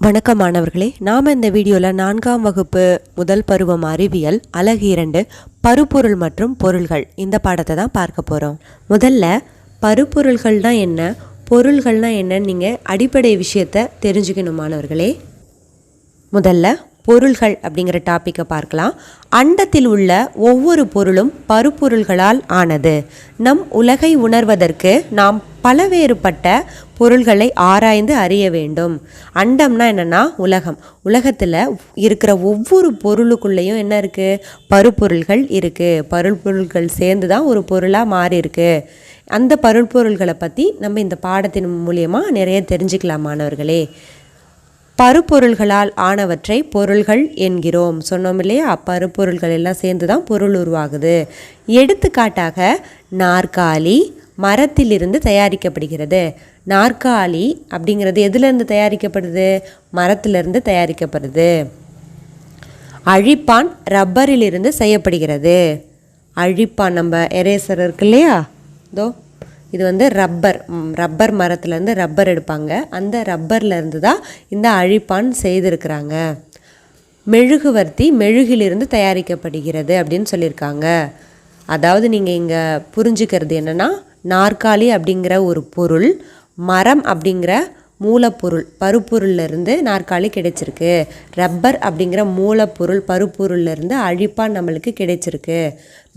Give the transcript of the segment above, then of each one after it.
வணக்கம் மாணவர்களே நாம் இந்த வீடியோவில் நான்காம் வகுப்பு முதல் பருவம் அறிவியல் அழகு இரண்டு பருப்பொருள் மற்றும் பொருள்கள் இந்த பாடத்தை தான் பார்க்க போகிறோம் முதல்ல பருப்பொருள்கள்னா என்ன பொருள்கள்னால் என்னன்னு நீங்கள் அடிப்படை விஷயத்தை தெரிஞ்சுக்கணும் மாணவர்களே. முதல்ல பொருள்கள் அப்படிங்கிற டாப்பிக்கை பார்க்கலாம். அண்டத்தில் உள்ள ஒவ்வொரு பொருளும் பருப்பொருள்களால் ஆனது. நம் உலகை உணர்வதற்கு நாம் பலவேறுபட்ட பொருள்களை ஆராய்ந்து அறிய வேண்டும். அண்டம்னா என்னென்னா உலகம். உலகத்தில் இருக்கிற ஒவ்வொரு பொருளுக்குள்ளேயும் என்ன இருக்குது பருப்பொருள்கள் இருக்குது பருப்பொருள்கள் சேர்ந்து தான் ஒரு பொருளாக மாறி இருக்கு அந்த பருப்பொருள்களை பற்றி நம்ம இந்த பாடத்தின் மூலியமாக நிறைய தெரிஞ்சுக்கலாம் மாணவர்களே பருப்பொருள்களால் ஆனவற்றை பொருள்கள் என்கிறோம். சொன்னோம் இல்லையா? பருப்பொருள்கள் எல்லாம் சேர்ந்து தான் பொருள் உருவாகுது. எடுத்துக்காட்டாக நாற்காலி மரத்திலிருந்து தயாரிக்கப்படுகிறது. நாற்காலி அப்படிங்கிறது எதுலேருந்து தயாரிக்கப்படுது? மரத்திலிருந்து தயாரிக்கப்படுது. அழிப்பான் ரப்பரிலிருந்து செய்யப்படுகிறது. அழிப்பான் நம்ம எரேசர் இருக்கு இல்லையா? இதோ இது வந்து ரப்பர் ரப்பர் மரத்துலேருந்து ரப்பர் எடுப்பாங்க. அந்த ரப்பர்லேருந்து தான் இந்த அழிப்பான் செய்திருக்கிறாங்க. மெழுகுவர்த்தி மெழுகிலிருந்து தயாரிக்கப்படுகிறது அப்படின்னு சொல்லியிருக்காங்க. அதாவது நீங்கள் இங்கே புரிஞ்சுக்கிறது என்னென்னா நாற்காலி அப்படிங்கிற ஒரு பொருள் மரம் அப்படிங்கிற மூலப்பொருள் பருப்பொருள்லேருந்து நாற்காலி கிடைச்சிருக்கு. ரப்பர் அப்படிங்கிற மூலப்பொருள் பருப்பொருள்லேருந்து அழிப்பான் நம்மளுக்கு கிடைச்சிருக்கு.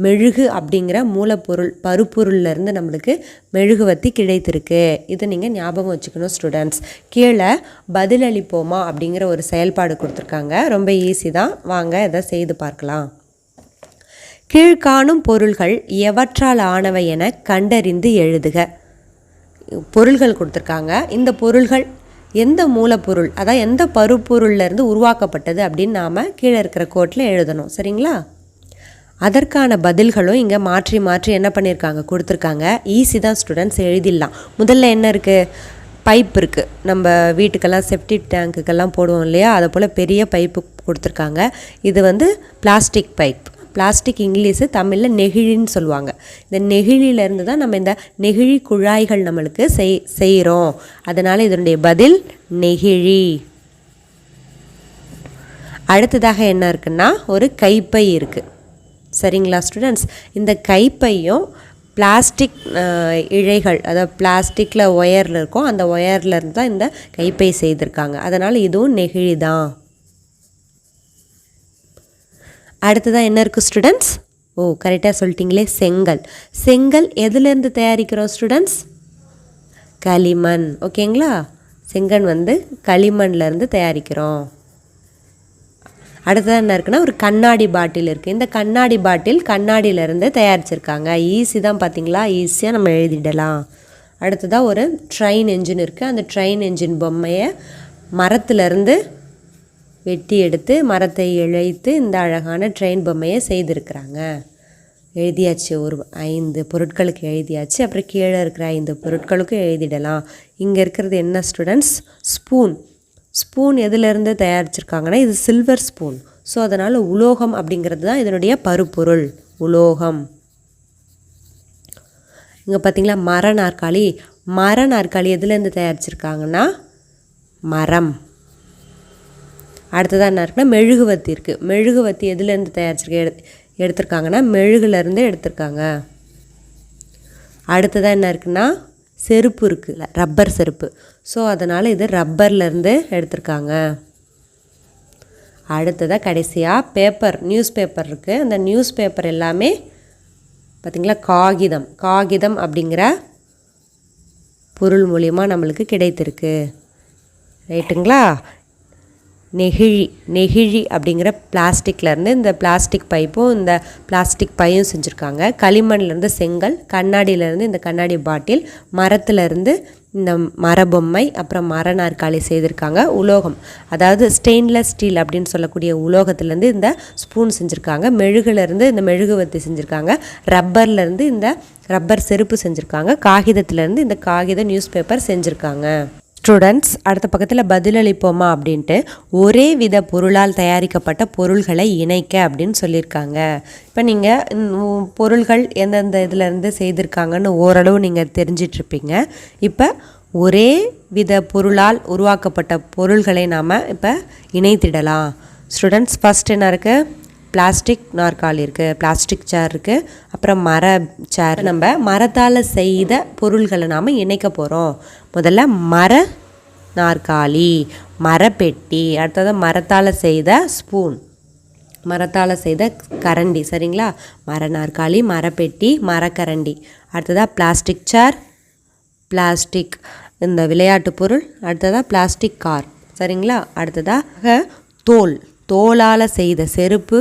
மெழுகு அப்படிங்கிற மூலப்பொருள் பருப்பொருள்லேருந்து நம்மளுக்கு மெழுகுவத்தி கிடைத்திருக்கு. இதை நீங்கள் ஞாபகம் வச்சுக்கணும் ஸ்டூடெண்ட்ஸ் கீழே பதிலளிப்போமா அப்படிங்கிற ஒரு செயல்பாடு கொடுத்துருக்காங்க. ரொம்ப ஈஸி தான். வாங்க இதை செய்து பார்க்கலாம். கீழ்காணும் பொருள்கள் எவற்றால் ஆனவை என கண்டறிந்து எழுதுக. பொருள்கள் கொடுத்துருக்காங்க. இந்த பொருள்கள் எந்த மூலப்பொருள் அதான் எந்த பருப்பொருள்லேருந்து உருவாக்கப்பட்டது அப்படின்னு நாம் கீழே இருக்கிற கோட்டில் எழுதணும். சரிங்களா? அதற்கான பதில்களும் இங்கே மாற்றி மாற்றி என்ன பண்ணியிருக்காங்க கொடுத்துருக்காங்க. ஈஸி தான் ஸ்டூடெண்ட்ஸ் எழுதிடலாம். முதல்ல என்ன இருக்குது பைப் இருக்குது நம்ம வீட்டுக்கெல்லாம் செப்டிக் டேங்க்குக்கெல்லாம் போடுவோம் இல்லையா? அதை போல் பெரிய பைப்பு கொடுத்துருக்காங்க. இது வந்து பிளாஸ்டிக் பைப் பிளாஸ்டிக் இங்கிலீஷு தமிழில் நெகிழின்னு சொல்லுவாங்க. இந்த நெகிழியிலேருந்து தான் நம்ம இந்த நெகிழி குழாய்கள் நம்மளுக்கு செய் செய்கிறோம் அதனால் இதனுடைய பதில் நெகிழி. அடுத்ததாக என்ன இருக்குன்னா ஒரு கைப்பை இருக்குது சரிங்களா ஸ்டூடெண்ட்ஸ் இந்த கைப்பையும் பிளாஸ்டிக் இழைகள் அதாவது பிளாஸ்டிக்கில் ஒயரில் இருக்கும் அந்த ஒயர்லேருந்து தான் இந்த கைப்பை செய்திருக்காங்க. அதனால் இதுவும் நெகிழி தான் அடுத்ததாக என்ன இருக்குது ஸ்டூடெண்ட்ஸ் ஓ கரெக்டாக சொல்லிட்டீங்களே செங்கல். செங்கல் எதுலேருந்து தயாரிக்கிறோம் ஸ்டூடெண்ட்ஸ் களிமண். ஓகேங்களா? செங்கல் வந்து களிமண்லேருந்து தயாரிக்கிறோம். அடுத்தது என்ன இருக்குன்னா ஒரு கண்ணாடி பாட்டில் இருக்குது இந்த கண்ணாடி பாட்டில் கண்ணாடியிலேருந்து தயாரிச்சிருக்காங்க. ஈஸி தான் பார்த்தீங்களா ஈஸியாக நம்ம எழுதிடலாம். அடுத்ததாக ஒரு ட்ரெயின் என்ஜின் இருக்குது அந்த ட்ரெயின் என்ஜின் பொம்மையை மரத்துலேருந்து வெட்டி எடுத்து மரத்தை இழைத்து இந்த அழகான ட்ரெயின் பொம்மையை செய்திருக்கிறாங்க. எழுதியாச்சு ஒரு ஐந்து பொருட்களுக்கு எழுதியாச்சு. அப்புறம் கீழே இருக்கிற ஐந்து பொருட்களுக்கும் எழுதிடலாம். இங்கே இருக்கிறது என்ன ஸ்டூடெண்ட்ஸ் ஸ்பூன் ஸ்பூன் எதுலேருந்து தயாரிச்சிருக்காங்கன்னா இது சில்வர் ஸ்பூன். ஸோ அதனால் உலோகம் அப்படிங்கிறது தான் இதனுடைய பருப்பொருள். உலோகம். இங்கே பார்த்தீங்களா மர நாற்காலி. மர நாற்காலி எதுலேருந்து தயாரிச்சிருக்காங்கன்னா மரம். அடுத்ததாக என்ன இருக்குன்னா மெழுகுவத்தி இருக்குது மெழுகுவத்தி எதுலேருந்து தயாரிச்சிருக்க எடு எடுத்திருக்காங்கன்னா மெழுகுலேருந்து எடுத்திருக்காங்க. அடுத்ததாக என்ன இருக்குன்னா செருப்பு இருக்குல்ல ரப்பர் செருப்பு. ஸோ அதனால் இது ரப்பர்லேருந்து எடுத்திருக்காங்க. அடுத்ததாக கடைசியாக பேப்பர் நியூஸ் பேப்பர் இருக்குது அந்த நியூஸ் பேப்பர் எல்லாமே பார்த்திங்களா காகிதம். காகிதம் அப்படிங்கிற பொருள் மூலிமா நம்மளுக்கு கிடைத்திருக்கு. ரைட்டுங்களா நெகிழி நெகிழி அப்படிங்கிற பிளாஸ்டிக்லேருந்து இந்த பிளாஸ்டிக் பைப்பும் இந்த பிளாஸ்டிக் பையும் செஞ்சுருக்காங்க. களிமண்லேருந்து செங்கல் கண்ணாடியிலேருந்து இந்த கண்ணாடி பாட்டில் மரத்துலேருந்து இந்த மரபொம்மை அப்புறம் மர நாற்காலி செய்திருக்காங்க. உலோகம் அதாவது ஸ்டெயின்லெஸ் ஸ்டீல் அப்படின்னு சொல்லக்கூடிய உலோகத்துலேருந்து இந்த ஸ்பூன் செஞ்சுருக்காங்க. மெழுகுலேருந்து இந்த மெழுகுவத்தி செஞ்சுருக்காங்க. ரப்பர்லேருந்து இந்த ரப்பர் செருப்பு செஞ்சுருக்காங்க. காகிதத்துலேருந்து இந்த காகித நியூஸ் பேப்பர் செஞ்சுருக்காங்க. ஸ்டூடெண்ட்ஸ் அடுத்த பக்கத்தில் பதிலளிப்போமா அப்படின்ட்டு ஒரே வித பொருளால் தயாரிக்கப்பட்ட பொருள்களை இணைக்க அப்படின்னு சொல்லியிருக்காங்க. இப்போ நீங்கள் பொருள்கள் எந்தெந்த இதுலேருந்து செய்திருக்காங்கன்னு ஓரளவு நீங்கள் தெரிஞ்சிட்ருப்பீங்க. இப்போ ஒரே வித பொருளால் உருவாக்கப்பட்ட பொருள்களை நாம் இப்போ இணைத்திடலாம். ஸ்டூடெண்ட்ஸ் ஃபஸ்ட் என்ன இருக்குது பிளாஸ்டிக் நாற்காலி இருக்குது பிளாஸ்டிக் சேர் இருக்குது அப்புறம் மர சேர். நம்ம மரத்தால் செய்த பொருள்களை நாம் இணைக்க போகிறோம் முதல்ல மர நாற்காலி மரப்பெட்டி அடுத்தது மரத்தால் செய்த ஸ்பூன் மரத்தால் செய்த கரண்டி சரிங்களா? மர நாற்காலி மரப்பெட்டி மரக்கரண்டி. அடுத்ததாக பிளாஸ்டிக் சேர் பிளாஸ்டிக் இந்த விளையாட்டு பொருள் அடுத்ததாக பிளாஸ்டிக் கார் சரிங்களா? அடுத்ததாக தோல் தோலால் செய்த செருப்பு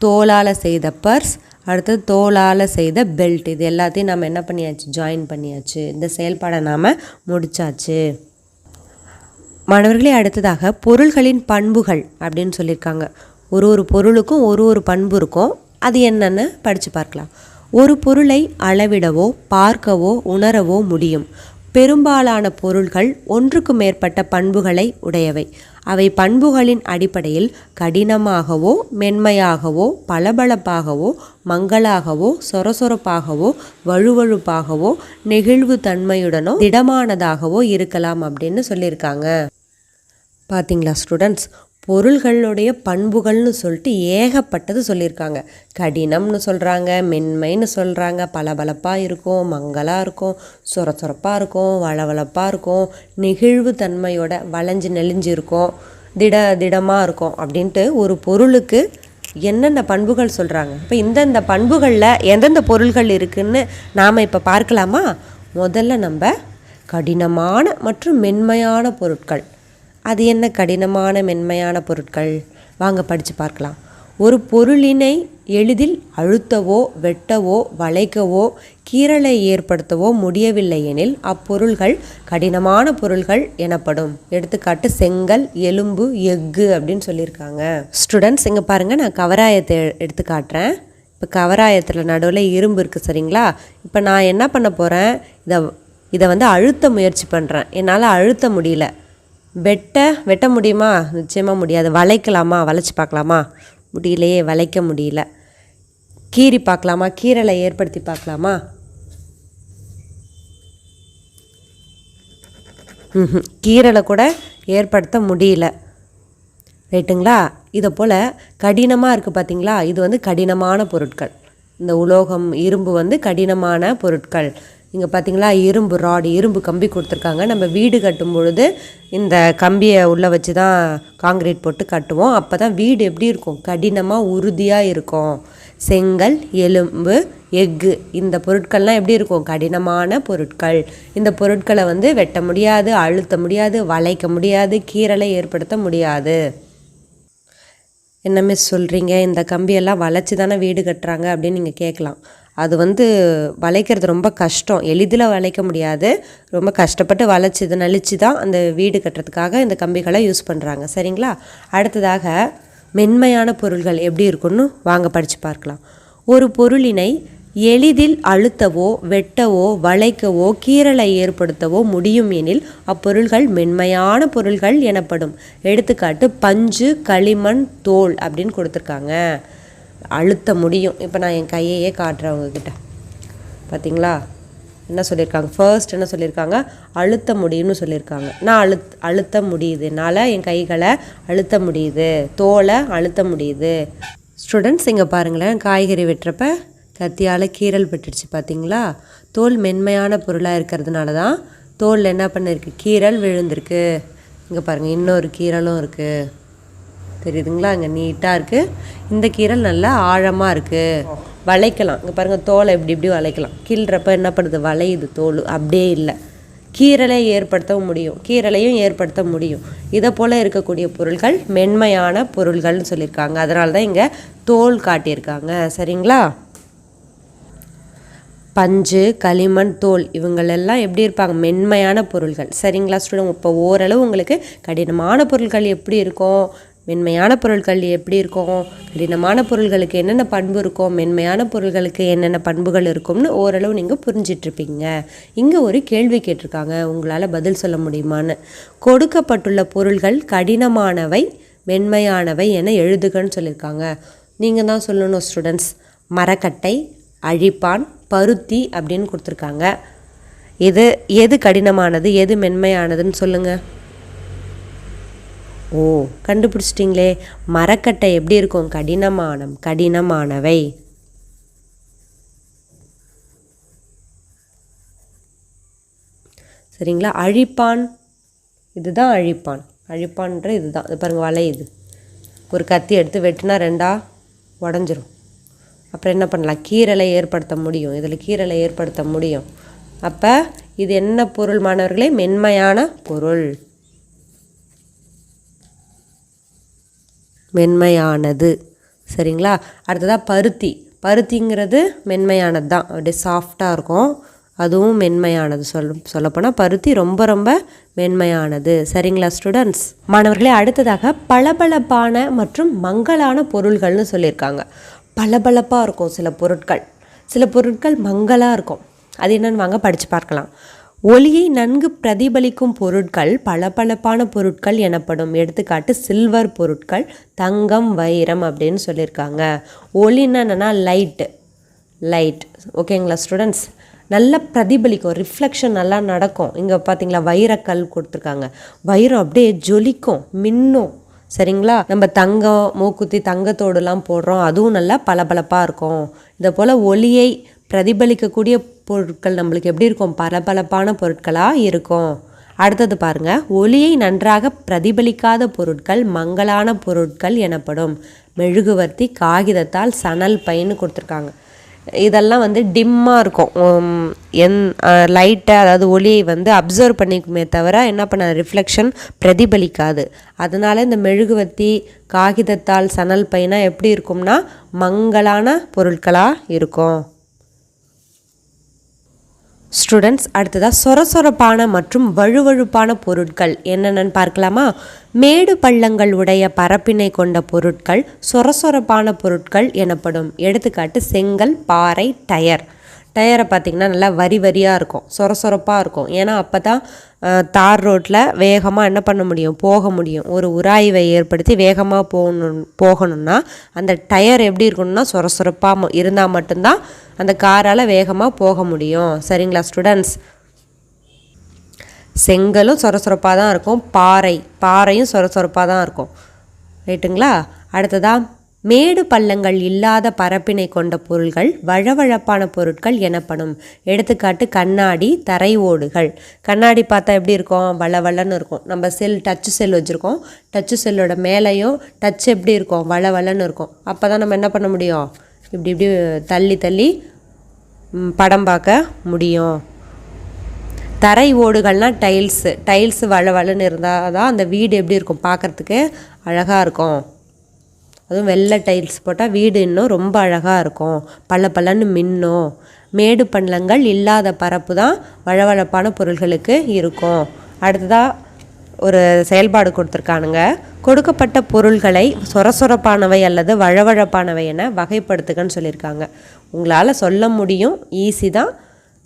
தோலால் செய்த பர்ஸ் அடுத்தது தோலால் செய்த பெல்ட் இது எல்லாத்தையும் நம்ம என்ன பண்ணியாச்சு? ஜாயின் பண்ணியாச்சு. இந்த செயல்பாடை நாம் முடிச்சாச்சு. மாணவர்களே அடுத்ததாக பொருள்களின் பண்புகள் அப்படின்னு சொல்லியிருக்காங்க. ஒரு ஒரு பொருளுக்கும் ஒரு ஒரு பண்பு இருக்கும். அது என்னென்னு படித்து பார்க்கலாம். ஒரு பொருளை அளவிடவோ பார்க்கவோ உணரவோ முடியும். பெரும்பாலான பொருள்கள் ஒன்றுக்கு மேற்பட்ட பண்புகளை உடையவை. அவை பண்புகளின் அடிப்படையில் கடினமாகவோ மென்மையாகவோ பளபளப்பாகவோ மங்களாகவோ சொரசொரப்பாகவோ வழுவழுப்பாகவோ நெகிழ்வு தன்மையுடனோ திடமானதாகவோ இருக்கலாம் அப்படின்னு சொல்லியிருக்காங்க. பார்த்தீங்களா ஸ்டூடெண்ட்ஸ் பொருள்களுடைய பண்புகள்னு சொல்லிட்டு ஏகப்பட்டது சொல்லியிருக்காங்க. கடினம்னு சொல்கிறாங்க மென்மைன்னு சொல்கிறாங்க பளபளப்பாக இருக்கும் மங்கலாக இருக்கும் சொர சொரப்பாக இருக்கும் வளவளப்பாக இருக்கும் நெகிழ்வு தன்மையோட வளைஞ்சு நெளிஞ்சு இருக்கும் திட திடமாக இருக்கும் அப்படின்ட்டு ஒரு பொருளுக்கு என்னென்ன பண்புகள் சொல்கிறாங்க இப்போ இந்தந்த பண்புகளில் எந்தெந்த பொருள்கள் இருக்குதுன்னு நாம் இப்போ பார்க்கலாமா? முதல்ல நம்ம கடினமான மற்றும் மென்மையான பொருட்கள். அது என்ன கடினமான மென்மையான பொருட்கள்? வாங்க படித்து பார்க்கலாம். ஒரு பொருளினை எளிதில் அழுத்தவோ வெட்டவோ வளைக்கவோ கீறலை ஏற்படுத்தவோ முடியவில்லை எனில் அப்பொருள்கள் கடினமான பொருள்கள் எனப்படும். எடுத்துக்காட்டு செங்கல் எலும்பு எஃகு அப்படின்னு சொல்லியிருக்காங்க. ஸ்டூடெண்ட்ஸ் இங்கே பாருங்கள் நான் கவராயத்தை எடுத்து காட்டுறேன். இப்போ கவராயத்தில் நடுவில் இரும்பு இருக்குது சரிங்களா? இப்போ நான் என்ன பண்ண போகிறேன் இதை இதை வந்து அழுத்த முயற்சி பண்ணுறேன் என்னால் அழுத்த முடியல. வெட்ட வெட்ட முடியுமா? நிச்சயமாக முடியாது. வளைக்கலாமா? வளைச்சி பார்க்கலாமா? முடியலையே வளைக்க முடியல. கீறி பார்க்கலாமா? கீரலை ஏற்படுத்தி பார்க்கலாமா? கீரலை கூட ஏற்படுத்த முடியல. ரைட்டுங்களா? இதை போல் கடினமாக இருக்குது பார்த்தீங்களா இது வந்து கடினமான பொருட்கள். இந்த உலோகம் இரும்பு வந்து கடினமான பொருட்கள். இங்கே பார்த்தீங்களா இரும்பு ராடு இரும்பு கம்பி கொடுத்துருக்காங்க. நம்ம வீடு கட்டும் பொழுது இந்த கம்பியை உள்ளே வச்சு தான் காங்கிரீட் போட்டு கட்டுவோம். அப்போ தான் வீடு எப்படி இருக்கும்? கடினமாக உறுதியாக இருக்கும். செங்கல் எலும்பு எஃகு இந்த பொருட்கள்லாம் எப்படி இருக்கும்? கடினமான பொருட்கள். இந்த பொருட்களை வந்து வெட்ட முடியாது அழுத்த முடியாது வளைக்க முடியாது கீறலை ஏற்படுத்த முடியாது. என்ன மிஸ் சொல்கிறீங்க இந்த கம்பியெல்லாம் வளைச்சி தானே வீடு கட்டுறாங்க அப்படின்னு நீங்கள் கேட்கலாம். அது வந்து வளைக்கிறது ரொம்ப கஷ்டம். எளிதில் வளைக்க முடியாது. ரொம்ப கஷ்டப்பட்டு வளைச்சி இதை நலிச்சு தான் அந்த வீடு கட்டுறதுக்காக இந்த கம்பிகளை யூஸ் பண்ணுறாங்க சரிங்களா? அடுத்ததாக மென்மையான பொருள்கள் எப்படி இருக்குன்னு வாங்க படித்து பார்க்கலாம். ஒரு பொருளினை எளிதில் அழுத்தவோ வெட்டவோ வளைக்கவோ கீறலை ஏற்படுத்தவோ முடியும் எனில் அப்பொருள்கள் மென்மையான பொருள்கள் எனப்படும். எடுத்துக்காட்டு பஞ்சு களிமண் தோல் அப்படின்னு கொடுத்துருக்காங்க. அழுத்த முடியும். இப்போ நான் என் கையையே காட்டுறேன் அவங்கக்கிட்ட பார்த்தீங்களா என்ன சொல்லியிருக்காங்க ஃபர்ஸ்ட் என்ன சொல்லியிருக்காங்க அழுத்த முடியும்னு சொல்லியிருக்காங்க நான் அழுத் அழுத்த முடியுது. என்னால் என் கைகளை அழுத்த முடியுது. தோலை அழுத்த முடியுது. ஸ்டூடெண்ட்ஸ் இங்கே பாருங்களேன். காய்கறி வெட்டுறப்ப கத்தியால் கீறல் பட்டுடுச்சு பார்த்தீங்களா தோல் மென்மையான பொருளாக இருக்கிறதுனால தான் தோலில் என்ன பண்ணிருக்கு? கீறல் விழுந்திருக்கு. இங்கே பாருங்கள் இன்னொரு கீறலும் இருக்குது தெரியுதுங்களா? அங்கே நீட்டாக இருக்குது இந்த கீரல் நல்லா ஆழமாக இருக்குது வளைக்கலாம். இங்கே பாருங்கள் தோலை இப்படி இப்படி வளைக்கலாம். கீழ்றப்ப என்ன பண்ணுது? வளையுது தோல். அப்படியே இல்லை. கீரலை ஏற்படுத்தவும் முடியும். கீரலையும் ஏற்படுத்த முடியும். இதை போல் இருக்கக்கூடிய பொருள்கள் மென்மையான பொருள்கள்னு சொல்லியிருக்காங்க. அதனால தான் இங்கே தோல் காட்டியிருக்காங்க. சரிங்களா? பஞ்சு களிமண் தோல் இவங்களெல்லாம் எப்படி இருப்பாங்க? மென்மையான பொருள்கள். சரிங்களா ஸ்டூடெண்ட் இப்போ ஓரளவு உங்களுக்கு கடினமான பொருட்கள் எப்படி இருக்கும்? மென்மையான பொருட்கள் எப்படி இருக்கும்? கடினமான பொருள்களுக்கு என்னென்ன பண்பு இருக்கும் மென்மையான பொருள்களுக்கு என்னென்ன பண்புகள் இருக்கும்னு ஓரளவு நீங்கள் புரிஞ்சிட்ருப்பீங்க. இங்கே ஒரு கேள்வி கேட்டிருக்காங்க. உங்களால் பதில் சொல்ல முடியுமான்னு. கொடுக்கப்பட்டுள்ள பொருள்கள் கடினமானவை மென்மையானவை என எழுதுகன்னு சொல்லியிருக்காங்க நீங்கள் தான் சொல்லணும் ஸ்டூடெண்ட்ஸ் மரக்கட்டை அழிப்பான் பருத்தி அப்படின்னு கொடுத்துருக்காங்க. இது எது கடினமானது எது மென்மையானதுன்னு சொல்லுங்கள் ஓ கண்டுபிடிச்சிட்டிங்களே. மரக்கட்டை எப்படி இருக்கும்? கடினமானம் கடினமானவை. சரிங்களா? அழிப்பான். இதுதான் அழிப்பான். அழிப்பான்ற இதுதான். இது பாருங்கள் வலை இது. ஒரு கத்தி எடுத்து வெட்டினா ரெண்டா உடஞ்சிரும். அப்புறம் என்ன பண்ணலாம்? கீரலை ஏற்படுத்த முடியும். இதில் கீரலை ஏற்படுத்த முடியும். அப்போ இது என்ன பொருள் மாணவர்களே? மென்மையான பொருள். மென்மையானது. சரிங்களா? அடுத்ததாக பருத்தி. பருத்திங்கிறது மென்மையானது தான் அப்படியே சாஃப்டாக இருக்கும். அதுவும் மென்மையானது சொல் சொல்லப்போனால் பருத்தி ரொம்ப ரொம்ப மென்மையானது. சரிங்களா ஸ்டூடெண்ட்ஸ் மாணவர்களே அடுத்ததாக பளபளப்பான மற்றும் மங்கலான பொருள்கள்னு சொல்லியிருக்காங்க. பளபளப்பாக இருக்கும் சில பொருட்கள். சில பொருட்கள் மங்கலாக இருக்கும். அது என்னன்னு வாங்க படித்து பார்க்கலாம். ஒளியை நன்கு பிரதிபலிக்கும் பொருட்கள் பளபளப்பான பொருட்கள் எனப்படும். எடுத்துக்காட்டு சில்வர் பொருட்கள் தங்கம் வைரம் அப்படின்னு சொல்லியிருக்காங்க. ஒளின்னா என்னென்னா லைட்டு லைட் ஓகேங்களா ஸ்டூடெண்ட்ஸ் நல்லா பிரதிபலிக்கும் ரிஃப்ளெக்ஷன் நல்லா நடக்கும். இங்கே பார்த்தீங்களா வைரக்கல் கொடுத்துருக்காங்க. வைரம் அப்படியே ஜொலிக்கும் மின்னும். சரிங்களா? நம்ம தங்கம் மூக்குத்தி தங்கத்தோடுலாம் போடுறோம் அதுவும் நல்லா பளபளப்பாக இருக்கும். இதை போல் ஒளியை பிரதிபலிக்கக்கூடிய பொருட்கள் நம்மளுக்கு எப்படி இருக்கும்? பளபளப்பான பொருட்களாக இருக்கும். அடுத்தது பாருங்க. ஒளியை நன்றாக பிரதிபலிக்காத பொருட்கள் மங்கலான பொருட்கள் எனப்படும். மெழுகுவர்த்தி காகிதத்தால் சணல் பைன்னு கொடுத்துருக்காங்க. இதெல்லாம் வந்து டிம்மாக இருக்கும். என் லைட்டை அதாவது ஒளியை வந்து அப்சர்வ் பண்ணிக்குமே தவிர என்ன பண்ண ரிஃப்ளெக்ஷன் பிரதிபலிக்காது. அதனால இந்த மெழுகுவர்த்தி காகிதத்தால் சணல் பைனாக எப்படி இருக்கும்னா மங்கலான பொருட்களாக இருக்கும். ஸ்டூடெண்ட்ஸ் அடுத்ததாக சொரசொரப்பான மற்றும் வழுவழுப்பான பொருட்கள். என்னென்னு பார்க்கலாமா? மேடு பள்ளங்கள் உடைய பரப்பினை கொண்ட பொருட்கள் சொரசொரப்பான பொருட்கள் எனப்படும். எடுத்துக்காட்டு செங்கல் பாறை டயர். டயரை பார்த்திங்கன்னா நல்லா வரி வரியாக இருக்கும் சொர சொரப்பாக இருக்கும். ஏன்னா அப்போ தான் தார் ரோட்டில் வேகமாக என்ன பண்ண முடியும்? போக முடியும். ஒரு உராய்வை ஏற்படுத்தி வேகமாக போகணும் போகணும்னா அந்த டயர் எப்படி இருக்கணும்னா சொர சொரப்பாக இருந்தால் மட்டும்தான் அந்த காரால் வேகமாக போக முடியும். சரிங்களா ஸ்டூடெண்ட்ஸ்? செங்கலும் சொர சொரப்பாக தான் இருக்கும். பாறை பாறையும் சொர சொரப்பாக தான் இருக்கும். ரைட்டுங்களா? அடுத்ததாக மேடு பள்ளங்கள் இல்லாத பரப்பினை கொண்ட பொருள்கள் வழவழப்பான பொருட்கள் எனப்படும். எடுத்துக்காட்டு கண்ணாடி தரை ஓடுகள். கண்ணாடி பார்த்தா எப்படி இருக்கும்? வளவளன்னு இருக்கும். நம்ம செல் டச்சு செல் வச்சுருக்கோம். டச்சு செல்லோட மேலேயும் டச் எப்படி இருக்கும்? வளவளன்னு இருக்கும். அப்போ தான் நம்ம என்ன பண்ண முடியும்? இப்படி இப்படி தள்ளி தள்ளி படம் பார்க்க முடியும். தரை ஓடுகள்னால் டைல்ஸு டைல்ஸு வளவளன்னு இருந்தால் தான் அந்த வீடு எப்படி இருக்கும்? பார்க்குறதுக்கு அழகாக இருக்கும். அதுவும் வெள்ளை டைல்ஸ் போட்டால் வீடு இன்னும் ரொம்ப அழகாக இருக்கும். பல பலன்னு மின்னும். மேடு பள்ளங்கள் இல்லாத பரப்பு தான் வழவழப்பான பொருள்களுக்கு இருக்கும். அடுத்ததாக ஒரு செயல்பாடு கொடுத்துருக்கானுங்க. கொடுக்கப்பட்ட பொருள்களை சொரசொரப்பானவை அல்லது வழவழப்பானவை என வகைப்படுத்துகன்னு சொல்லியிருக்காங்க. உங்களால் சொல்ல முடியும். ஈஸி தான்.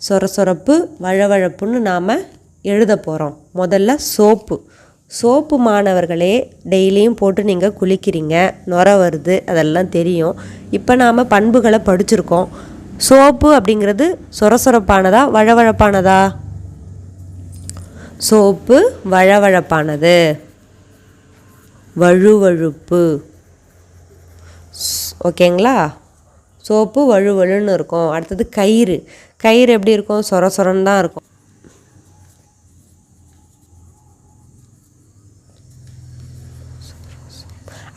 சொரசொரப்பு வழவழப்புன்னு நாம் எழுத போகிறோம் முதல்ல சோப்பு. சோப்பு மாணவர்களே டெய்லியும் போட்டு நீங்கள் குளிக்கிறீங்க. நுர வருது அதெல்லாம் தெரியும். இப்போ நாம் பண்புகளை படிச்சிருக்கோம். சோப்பு அப்படிங்கிறது சொரசொரப்பானதா வழவழப்பானதா? சோப்பு வழவழப்பானது. வழுவழுப்பு. ஓகேங்களா? சோப்பு வழுவழுன்னு இருக்கும். அடுத்தது கயிறு. கயிறு எப்படி இருக்கும்? சொர சொரன்னு தான் இருக்கும்.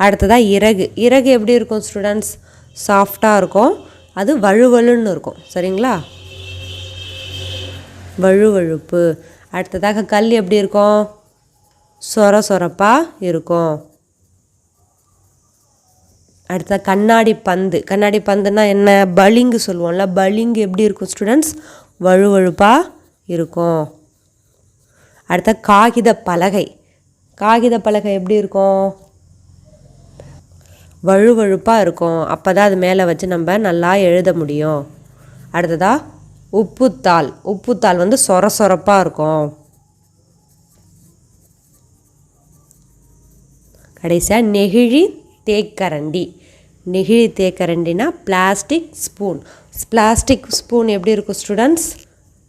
அடுத்ததாக இறகு. இறகு எப்படி இருக்கும் ஸ்டூடெண்ட்ஸ் சாஃப்டாக இருக்கும். அது வழுவழுன்னு இருக்கும். சரிங்களா? வழுவழுப்பு. அடுத்ததாக கல் எப்படி இருக்கும்? சொர சொரப்பாக இருக்கும். அடுத்த கண்ணாடி பந்து. கண்ணாடி பந்துனா என்ன? பளிங்கு சொல்லுவோம்ல பளிங்கு எப்படி இருக்கும் ஸ்டூடெண்ட்ஸ் வழுவழுப்பாக இருக்கும். அடுத்த காகித பலகை. காகித பலகை எப்படி இருக்கும்? வழுவழுப்பாக இருக்கும். அப்போ தான் அது மேலே வச்சு நம்ம நல்லா எழுத முடியும். அடுத்ததா உப்புத்தாள். உப்புத்தாள் வந்து சொர சொரப்பாக இருக்கும். கடைசியாக நெகிழி தேக்கரண்டி. நெகிழி தேக்கரண்டினா பிளாஸ்டிக் ஸ்பூன் பிளாஸ்டிக் ஸ்பூன் எப்படி இருக்கும் ஸ்டூடெண்ட்ஸ்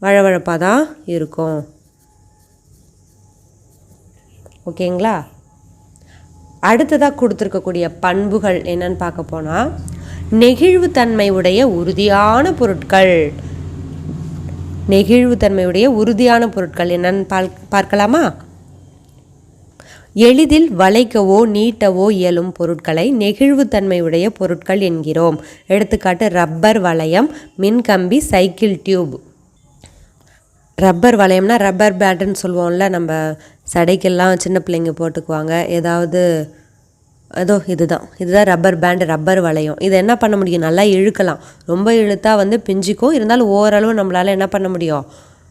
வழவழப்பாக தான் இருக்கும் ஓகேங்களா அடுத்ததாக கொடுத்துருக்கக்கூடிய பண்புகள் என்னன்னு பார்க்க போனால் நெகிழ்வுத்தன்மை உடைய உறுதியான பொருட்கள். நெகிழ்வுத்தன்மையுடைய உறுதியான பொருட்கள் என்னன்னு பார்க்கலாமா? எளிதில் வளைக்கவோ நீட்டவோ இயலும் பொருட்களை நெகிழ்வுத்தன்மையுடைய பொருட்கள் என்கிறோம். எடுத்துக்காட்டு ரப்பர் வளையம் மின்கம்பி சைக்கிள் டியூப். ரப்பர் வளையம்னா ரப்பர் பேண்டுன்னு சொல்லுவோம்ல நம்ம சடைக்கெல்லாம் சின்ன பிள்ளைங்க போட்டுக்குவாங்க. ஏதாவது ஏதோ இதுதான். இதுதான் ரப்பர் பேண்டு ரப்பர் வளையம். இதை என்ன பண்ண முடியும்? நல்லா இழுக்கலாம். ரொம்ப இழுத்தா வந்து பிஞ்சிக்கும். இருந்தாலும் ஓரளவு நம்மளால் என்ன பண்ண முடியும்?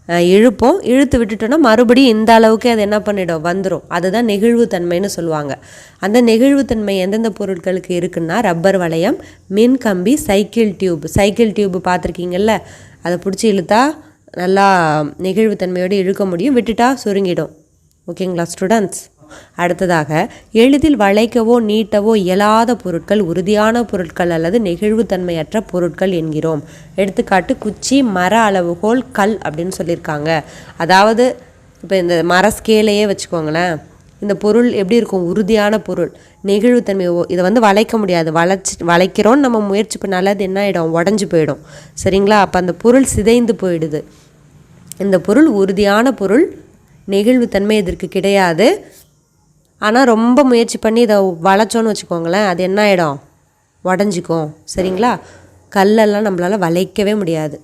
இழுப்போம். இழுத்து விட்டுட்டோம்னா மறுபடியும் இந்த அளவுக்கு அது என்ன பண்ணிடும்? வந்துடும் அதுதான் நெகிழ்வுத்தன்மைன்னு சொல்லுவாங்க. அந்த நெகிழ்வுத்தன்மை எந்தெந்த பொருட்களுக்கு இருக்குன்னா ரப்பர் வளையம் மின் கம்பி சைக்கிள் டியூப். சைக்கிள் டியூப் பார்த்துருக்கீங்கல்ல? அதை பிடிச்சி இழுத்தா நல்லா நெகிழ்வுத்தன்மையோடு இழுக்க முடியும். விட்டுட்டா சுருங்கிடும். ஓகேங்களா ஸ்டூடெண்ட்ஸ் அடுத்ததாக எளிதில் வளைக்கவோ நீட்டவோ இயலாத பொருட்கள் உறுதியான பொருட்கள் அல்லது நெகிழ்வுத்தன்மையற்ற பொருட்கள் என்கிறோம். எடுத்துக்காட்டு குச்சி மர அளவுகோல் கல் அப்படின்னு சொல்லியிருக்காங்க. அதாவது இப்போ இந்த மர ஸ்கேலையே வச்சுக்கோங்களேன். இந்த பொருள் எப்படி இருக்கும்? உறுதியான பொருள். நெகிழ்வுத்தன்மை இதை வந்து வளைக்க முடியாது. வளைச்சி வளைக்கிறோன்னு நம்ம முயற்சி பண்ணால அது என்ன ஆகிடும் உடஞ்சி போயிடும். சரிங்களா? அப்போ அந்த பொருள் சிதைந்து போயிடுது. இந்த பொருள் உறுதியான பொருள் நெகிழ்வுத்தன்மை இதற்கு கிடையாது. ஆனால் ரொம்ப முயற்சி பண்ணி இதை வளைச்சோன்னு வச்சுக்கோங்களேன் அது என்ன ஆகிடும் உடஞ்சிக்கும். சரிங்களா? கல்லெல்லாம் நம்மளால் வளைக்கவே முடியாது.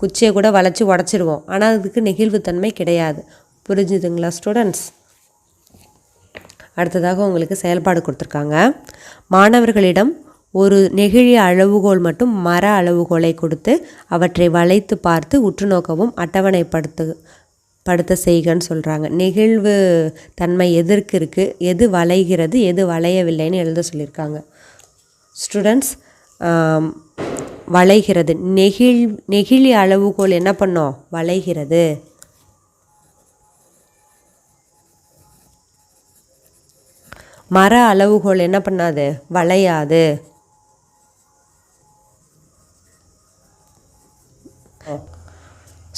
குச்சியை கூட வளைச்சி உடச்சிடுவோம் ஆனால் அதுக்கு நெகிழ்வுத்தன்மை கிடையாது. புரிஞ்சுதுங்களா ஸ்டூடெண்ட்ஸ் அடுத்ததாக உங்களுக்கு செயல்பாடு கொடுத்துருக்காங்க. மாணவர்களிடம் ஒரு நெகிழி அளவுகோல் மட்டும் மர அளவுகோலை கொடுத்து அவற்றை வளைத்து பார்த்து உற்று நோக்கவும் அட்டவணைப்படுத்து படுத்த செய்கன்னு சொல்கிறாங்க நெகிழ்வு தன்மை எதற்கு இருக்குது எது வளைகிறது? எது வளையவில்லைன்னு எழுத சொல்லியிருக்காங்க. ஸ்டூடெண்ட்ஸ் வளைகிறது. நெகிழ் நெகிழி அளவுகோல் என்ன பண்ணோம்? வளைகிறது. மர அளவுகோல் என்ன பண்ணாது? வளையாது.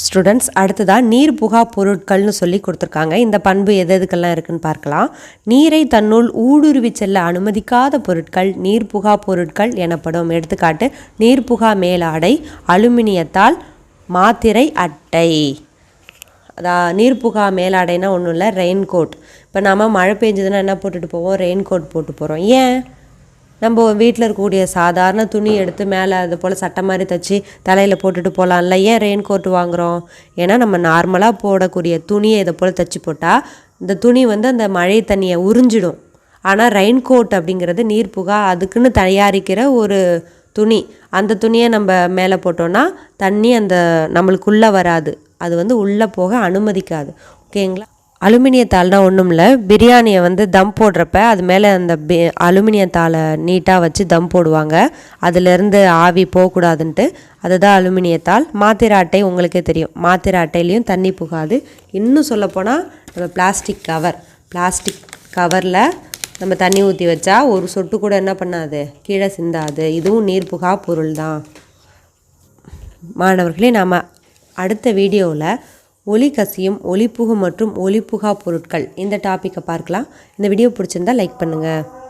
ஸ்டூடெண்ட்ஸ் அடுத்ததாக நீர் புகா பொருட்கள்னு சொல்லி கொடுத்துருக்காங்க. இந்த பண்பு எது எதுக்கெல்லாம் இருக்குன்னு பார்க்கலாம். நீரை தன்னுள் ஊடுருவி செல்ல அனுமதிக்காத பொருட்கள் நீர் புகா பொருட்கள் எனப்படும். எடுத்துக்காட்டு நீர் புகா மேலாடை அலுமினியத்தால் மாத்திரை அட்டை. அதான் நீர் புகா மேலாடைனா ஒன்றும் இல்லை ரெயின் கோட் இப்போ நம்ம மழை பெஞ்சதுன்னா என்ன போட்டுட்டு போவோம்? ரெயின் கோட் போட்டு போகிறோம் ஏன்? நம்ம வீட்டில் இருக்கக்கூடிய சாதாரண துணி எடுத்து மேலே அது போல் சட்டை மாதிரி தைச்சி தலையில் போட்டுட்டு போகலாம்ல ஏன் ரெயின் கோட் வாங்குகிறோம் ஏன்னா நம்ம நார்மலாக போடக்கூடிய துணியை இதை போல் தைச்சி போட்டால் இந்த துணி வந்து அந்த மழை தண்ணியை உறிஞ்சிடும். ஆனால் ரெயின் கோட் அப்படிங்கிறது நீர் புகா அதுக்குன்னு தயாரிக்கிற ஒரு துணி. அந்த துணியை நம்ம மேலே போட்டோன்னா தண்ணி அந்த நம்மளுக்குள்ளே வராது. அது வந்து உள்ளே போக அனுமதிக்காது. ஓகேங்களா? அலுமினியத்தாள்னா ஒன்றும் இல்லை பிரியாணியை வந்து தம் போடுறப்ப அது மேலே அந்த பி அலுமினியத்தாளை நீட்டாக வச்சு தம் போடுவாங்க. அதுலேருந்து ஆவி போகக்கூடாதுன்ட்டு. அதுதான் அலுமினியத்தாள் மாத்திரை அட்டை உங்களுக்கே தெரியும். மாத்திரை அட்டையிலையும் தண்ணி புகாது. இன்னும் சொல்லப்போனால் நம்ம பிளாஸ்டிக் கவர். பிளாஸ்டிக் கவரில் நம்ம தண்ணி ஊற்றி வச்சா ஒரு சொட்டு கூட என்ன பண்ணாது? கீழே சிந்தாது. இதுவும் நீர் புகா பொருள் தான் மாணவர்களே நாம் அடுத்த வீடியோவில் ஒளி கசியும் ஒளிப்புகு மற்றும் ஒளிப்புகா பொருட்கள். இந்த டாப்பிக்கை பார்க்கலாம். இந்த வீடியோ பிடிச்சிருந்தா லைக் பண்ணுங்கள்